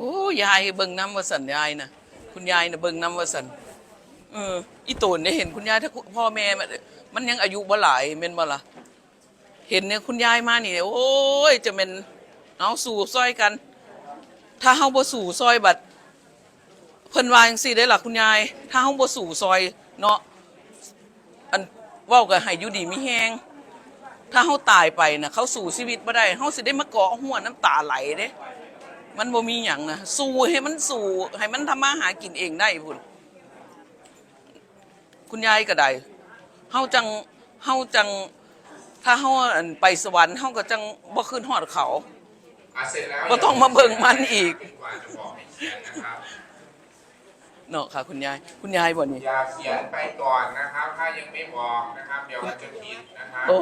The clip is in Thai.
โอ้ยายเบิ่งน้ำวสันยายนะคุณยายนะเบิ่งน้ำวสันเอออีตูนเนี่ยเห็นคุณยายถ้าพ่อแม่มันมันยังอายุบ่หลายแม่นบ่ล่ะเห็นเนี่ยคุณยายมานี่โอ้ยจะเป็นเอาสู่ซอยกัน ถ้าเฮาบ่สู่ซอยบัดเพิ่นว่าจังซี่ได้ล่ะคุณยาย ถ้าเฮาบ่สู่ซอยเนาะอันเว้าก็ให้อยู่ดีมีแฮงถ้าเฮาตายไปนะเขาสู่ชีวิตบ่ได้เฮาสิได้มาเกาะหัวน้ำตาไหลเด้ มันบ่มีหยังนะสู้ให้มันสู้ให้มันทำมาหากินเองได้พุ่นคุณยายก็ได้เฮาจังเฮาจัง ถ้าเฮาอั่นไปสวรรค์เฮาก็จังบ่ขึ้นฮอดเขา อะเสร็จแล้วบ่ต้องมาเบิ่งมันอีก กว่าจะบอกให้เขียนนะครับ เนาะค่ะ คุณยาย คุณยายบ่นี่อย่าเขียนไปก่อนนะครับ ถ้ายังไม่บอกนะครับ เดี๋ยวเราจะผิดนะครับ โอ้